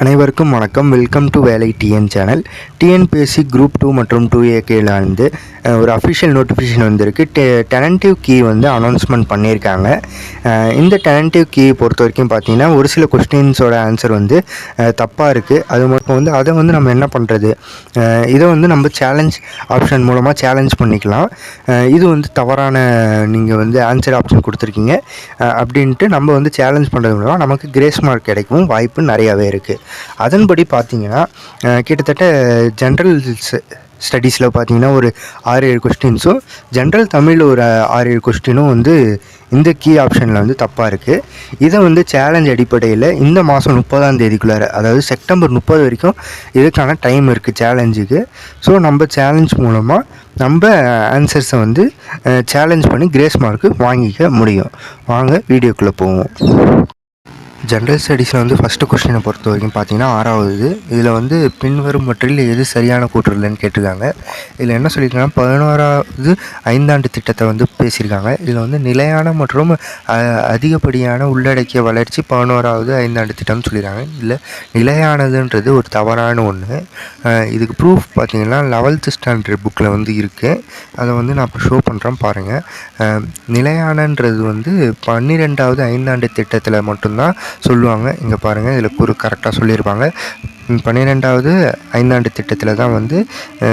அனைவருக்கும் வணக்கம். Welcome to Velai TN channel TNPSC group two மற்றும் டூ ஏகேல வந்து ஒரு அஃபிஷியல் நோட்டிஃபிகேஷன் வந்திருக்கு. டெ டெனன்டிவ் கீ வந்து அனௌன்ஸ்மெண்ட் பண்ணியிருக்காங்க. இந்த டெனன்டிவ் கீ பொறுத்த வரைக்கும் பார்த்தீங்கன்னா ஒரு சில கொஸ்டின்ஸோட ஆன்சர் வந்து தப்பாக இருக்குது அது மட்டும் வந்து அதை வந்து நம்ம என்ன பண்ணுறது இதை வந்து நம்ம சேலஞ்ச் ஆப்ஷன் மூலமாக சேலஞ்ச் பண்ணிக்கலாம். இது வந்து தவறான நீங்கள் வந்து ஆன்சர் ஆப்ஷன் கொடுத்துருக்கீங்க. அப்படின்ட்டு நம்ம வந்து சேலஞ்ச் பண்ணுறது மூலமாக நமக்கு கிரேஸ் மார்க் கிடைக்கும் வாய்ப்பு நிறையாவே இருக்குது அதன்படி பார்த்தீங்கன்னா கிட்டத்தட்ட ஜென்ரல் ஸ்டடீஸில் பார்த்தீங்கன்னா ஒரு ஆறு ஏழு கொஸ்டின்ஸும் ஜென்ரல் தமிழில் ஒரு ஆறு ஏழு கொஸ்டினும் வந்து இந்த கீ ஆப்ஷனில் வந்து தப்பாக இருக்குது இதை வந்து சேலஞ்ச் அடிப்படையில் இந்த மாதம் முப்பதாம் தேதிக்குள்ளார அதாவது செப்டம்பர் முப்பது வரைக்கும் இதுக்கான டைம் இருக்குது சேலஞ்சுக்கு ஸோ நம்ம சேலஞ்ச் மூலமாக நம்ம ஆன்சர்ஸை வந்து சேலஞ்ச் பண்ணி கிரேஸ் மார்க்கு வாங்கிக்க முடியும். வாங்க வீடியோக்குள்ளே போவோம். ஜென்ரல் ஸ்டடீஸில் வந்து ஃபஸ்ட்டு கொஸ்டினை பொறுத்த வரைக்கும் பார்த்தீங்கன்னா ஆறாவது இதில் வந்து பின்வரும் மற்றில் எது சரியான கூற்றுலன்னு கேட்டிருக்காங்க. இதில் என்ன சொல்லியிருக்காங்கன்னா பதினோராவது ஐந்தாண்டு திட்டத்தை வந்து பேசியிருக்காங்க. இதில் வந்து நிலையான மற்றும் அதிகப்படியான உள்ளடக்கிய வளர்ச்சி பதினோராவது ஐந்தாண்டு திட்டம்னு சொல்லியிருக்காங்க. இல்லை நிலையானதுன்றது ஒரு தவறான ஒன்று இதுக்கு ப்ரூஃப் பார்த்தீங்கன்னா லெவல்த்து ஸ்டாண்டர்ட் புக்கில் வந்து இருக்குது அதை வந்து நான் இப்போ ஷோ பண்ணுறேன் பாருங்கள் நிலையானன்றது வந்து பன்னிரெண்டாவது ஐந்தாண்டு திட்டத்தில் மட்டும்தான் சொல்லுவாங்க. இங்கே பாருங்கள் இதில் குறு கரெக்டாக சொல்லியிருப்பாங்க. பன்னிரெண்டாவது ஐந்தாண்டு திட்டத்தில் தான் வந்து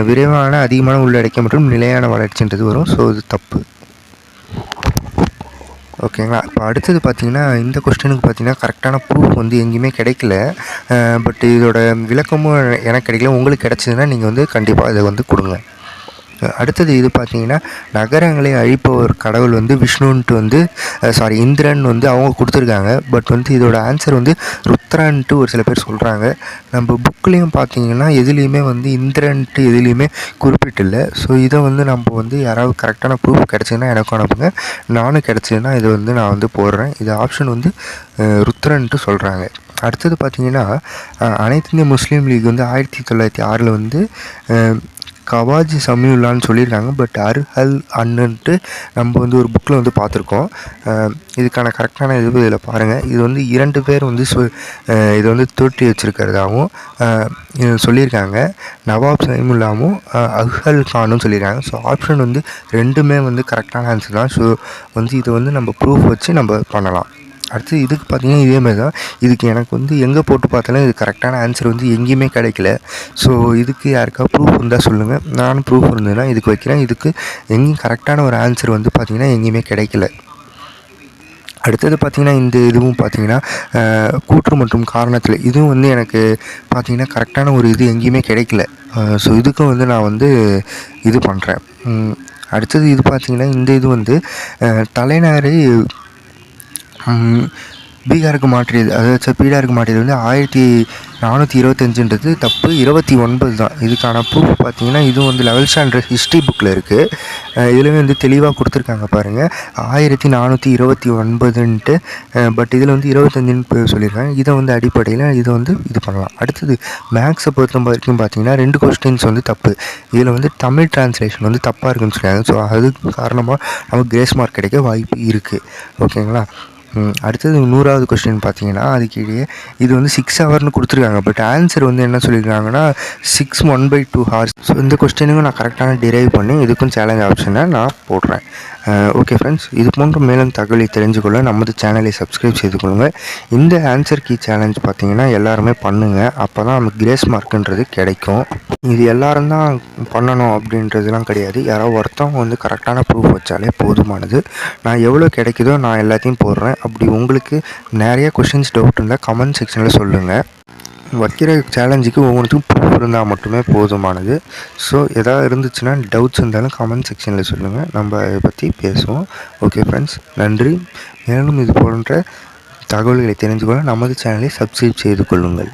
விரைவான அதிகமான உள்ளடக்கிய மற்றும் நிலையான வளர்ச்சின்றது வரும். ஸோ இது தப்பு. ஓகேங்களா இப்போ அடுத்தது பார்த்தீங்கன்னா இந்த கொஸ்டினுக்கு பார்த்தீங்கன்னா கரெக்டான ப்ரூஃப் வந்து எங்கேயுமே கிடைக்கல. பட் இதோட விளக்கமும் எனக்கு கிடைக்கல. உங்களுக்கு கிடச்சதுன்னா நீங்கள் வந்து கண்டிப்பாக இதை வந்து கொடுங்க. அடுத்தது இது பார்த்தீங்கன்னா நகரங்களை அழிப்பவர் கடவுள் வந்து விஷ்ணுன்ட்டு வந்து சாரி இந்திரன் வந்து அவங்க கொடுத்துருக்காங்க. பட் வந்து இதோட ஆன்சர் வந்து ருத்ரான்ட்டு ஒரு சில பேர் சொல்கிறாங்க நம்ம புக்லேயும் பார்த்தீங்கன்னா எதுலேயுமே வந்து இந்திரன்ட்டு எதுலேயுமே குறிப்பிட்டில்லை. ஸோ இதை வந்து நம்ம வந்து யாராவது கரெக்டான ப்ரூஃப் கிடச்சிங்கன்னா எனக்கும் அனுப்புங்க நானும் கிடச்சிதுன்னா இதை வந்து நான் வந்து போடுறேன். இது ஆப்ஷன் வந்து ருத்ரன்ட்டு சொல்கிறாங்க அடுத்தது பார்த்தீங்கன்னா அனைத்து இந்திய முஸ்லீம் லீக் வந்து ஆயிரத்தி தொள்ளாயிரத்தி ஆறில் வந்து கவாஜி சமியுல்லான்னு சொல்லியிருக்காங்க. பட் அர்ஹல் அண்ணுன்ட்டு நம்ம வந்து ஒரு புக்கில் வந்து பார்த்துருக்கோம். இதுக்கான கரெக்டான இது இதில் பாருங்கள் இது வந்து இரண்டு பேர் வந்து சொ இதை இது வந்து தோற்றி வச்சுருக்கிறதாகவும் சொல்லியிருக்காங்க. நவாப் சமியுல்லாவும் அஹல் அஹ்ஹல் கானும் சொல்லியிருக்காங்க. ஸோ ஆப்ஷன் வந்து ரெண்டுமே வந்து கரெக்டான ஆன்சர் தான். ஸோ வந்து இது வந்து நம்ம ப்ரூஃப் வச்சு நம்ம பண்ணலாம். அடுத்து இதுக்கு பார்த்தீங்கன்னா இதே மாதிரி தான் இதுக்கு எனக்கு வந்து எங்கே போட்டு பார்த்தாலும் இது கரெக்டான ஆன்சர் வந்து எங்கேயுமே கிடைக்கல. ஸோ இதுக்கு யாருக்கா ப்ரூஃப் இருந்தால் சொல்லுங்கள் நானும் ப்ரூஃப் இருந்ததுன்னா இதுக்கு வைக்கிறேன். இதுக்கு எங்கேயும் கரெக்டான ஒரு ஆன்சர் வந்து பார்த்திங்கன்னா எங்கேயுமே கிடைக்கல. அடுத்தது பார்த்திங்கன்னா இந்த இதுவும் பார்த்திங்கன்னா கூற்று மற்றும் காரணத்தில். இதுவும் வந்து எனக்கு பார்த்திங்கன்னா கரெக்டான ஒரு இது எங்கேயுமே கிடைக்கல. ஸோ இதுக்கும் வந்து நான் வந்து இது பண்ணுறேன் அடுத்தது இது பார்த்திங்கன்னா இந்த இது வந்து தலைநகரை பீகாருக்கு மாற்றியது அதாவது பீகாருக்கு மாற்றியது வந்து ஆயிரத்தி நானூற்றி இருபத்தஞ்சுன்றது தப்பு. இருபத்தி ஒன்பது தான். இதுக்கான ப்ரூஃப் பார்த்தீங்கன்னா இதுவும் வந்து லெவல் ஸ்டாண்டர்ட் ஹிஸ்ட்ரி புக்கில் இருக்குது இதுலேயுமே வந்து தெளிவாக கொடுத்துருக்காங்க பாருங்கள் ஆயிரத்தி நானூற்றி இருபத்தி ஒன்பதுன்ட்டு பட் இதில் வந்து இருபத்தஞ்சுன்னு சொல்லியிருக்காங்க. இதை வந்து அடிப்படையில் இதை வந்து இது பண்ணலாம். அடுத்தது மேக்ஸை பொறுத்த வரைக்கும் பார்த்தீங்கன்னா ரெண்டு கொஸ்டின்ஸ் வந்து தப்பு. இதில் வந்து தமிழ் டிரான்ஸ்லேஷன் வந்து தப்பாக இருக்குன்னு சொல்லியிருக்காங்க. ஸோ அது காரணமாக நமக்கு கிரேஸ் மார்க் கிடைக்க வாய்ப்பு இருக்குது ஓகேங்களா அடுத்தது நூறாவது கொஸ்டின் பார்த்தீங்கன்னா அதுக்கு இது வந்து சிக்ஸ் ஹவர்னு கொடுத்துருக்காங்க. பட் ஆன்சர் வந்து என்ன சொல்லியிருக்காங்கன்னா six one by two hours so இந்த கொஸ்டினுக்கும் நான் கரெக்டான டிரைவ் பண்ணி இதுக்கும் சேலஞ்ச் ஆப்ஷனை நான் போடுறேன். ஓகே ஃப்ரெண்ட்ஸ் இது போன்ற மேலும் தகவலை தெரிஞ்சுக்கொள்ள நமது சேனலை சப்ஸ்கிரைப் செய்து கொள்ளுங்கள் இந்த ஆன்சர் கீ சேலஞ்ச் பார்த்தீங்கன்னா எல்லாருமே பண்ணுங்கள் அப்போ தான் நமக்கு கிரேஸ் மார்க்குன்றது கிடைக்கும். இது எல்லாரும் தான் பண்ணணும் அப்படின்றதுலாம் கிடையாது. யாரோ ஒருத்தவங்க வந்து கரெக்டான ப்ரூஃப் வச்சாலே போதுமானது. நான் எவ்வளோ கிடைக்குதோ நான் எல்லாத்தையும் போடுறேன். அப்படி உங்களுக்கு நிறைய கொஷின்ஸ் டவுட் இருந்தால் கமெண்ட் செக்ஷனில் சொல்லுங்கள் வைக்கிற சேலஞ்சுக்கு ஒவ்வொன்றுக்கும் ப்ரூஃப் இருந்தால் மட்டுமே போதுமானது. ஸோ எதாவது இருந்துச்சுன்னா டவுட்ஸ் இருந்தாலும் கமெண்ட் செக்ஷனில் சொல்லுங்கள் நம்ம அதை பற்றி பேசுவோம். ஓகே ஃப்ரெண்ட்ஸ் நன்றி. மேலும் இது போன்ற தகவல்களை தெரிஞ்சுக்கொள்ள நமது சேனலை சப்ஸ்கிரைப் செய்து கொள்ளுங்கள்.